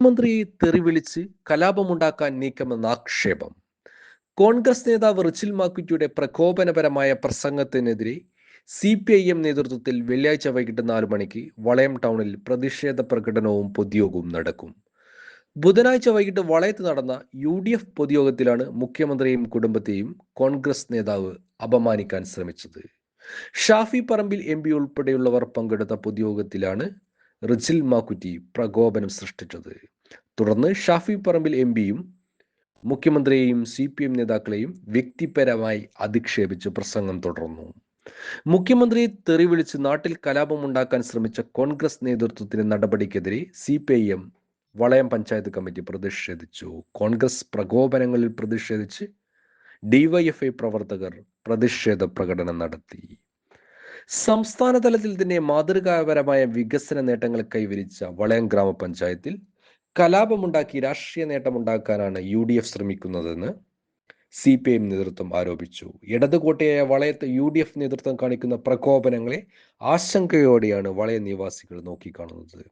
മുഖ്യമന്ത്രിയെ തെറിവിളിച്ച് കലാപമുണ്ടാക്കാൻ നീക്കമെന്ന ആക്ഷേപം. കോൺഗ്രസ് നേതാവ് റിച്ചിൽ മാക്കുറ്റിയുടെ പ്രകോപനപരമായ പ്രസംഗത്തിനെതിരെ സി പി ഐ എം നേതൃത്വത്തിൽ വെള്ളിയാഴ്ച വൈകിട്ട് നാല് മണിക്ക് വളയം ടൗണിൽ പ്രതിഷേധ പ്രകടനവും പൊതുയോഗവും നടക്കും. ബുധനാഴ്ച വൈകിട്ട് വളയത്ത് നടന്ന യു ഡി എഫ് പൊതുയോഗത്തിലാണ് മുഖ്യമന്ത്രിയും കുടുംബത്തെയും കോൺഗ്രസ് നേതാവ് അപമാനിക്കാൻ ശ്രമിച്ചത്. ഷാഫി പറമ്പിൽ എം പി ഉൾപ്പെടെയുള്ളവർ പങ്കെടുത്ത പൊതുയോഗത്തിലാണ് റിച്ചിൽ മാക്കുറ്റി പ്രകോപനം സൃഷ്ടിച്ചത്. തുടർന്ന് ഷാഫി പറമ്പിൽ എം പിയും മുഖ്യമന്ത്രിയെയും സി പി എം നേതാക്കളെയും വ്യക്തിപരമായി അധിക്ഷേപിച്ച് പ്രസംഗം തുടർന്നു. മുഖ്യമന്ത്രിയെ തെറി വിളിച്ച് നാട്ടിൽ കലാപമുണ്ടാക്കാൻ ശ്രമിച്ച കോൺഗ്രസ് നേതൃത്വത്തിന് നടപടിക്കെതിരെ C P I M Valayam panchayat committee പ്രതിഷേധിച്ചു. കോൺഗ്രസ് പ്രകോപനങ്ങളിൽ പ്രതിഷേധിച്ച് ഡിവൈഎഫ്ഐ പ്രവർത്തകർ പ്രതിഷേധ പ്രകടനം നടത്തി. സംസ്ഥാന തലത്തിൽ തന്നെ മാതൃകാപരമായ വികസന നേട്ടങ്ങൾ കൈവരിച്ച വളയം ഗ്രാമപഞ്ചായത്തിൽ കലാപമുണ്ടാക്കി രാഷ്ട്രീയ നേട്ടമുണ്ടാക്കാനാണ് യു ഡി എഫ് ശ്രമിക്കുന്നതെന്ന് സി പി എം നേതൃത്വം ആരോപിച്ചു. ഇടതുകോട്ടയായ വളയത്ത് യു ഡി എഫ് നേതൃത്വം കാണിക്കുന്ന പ്രകോപനങ്ങളെ ആശങ്കയോടെയാണ് വളയ നിവാസികൾ നോക്കിക്കാണുന്നത്.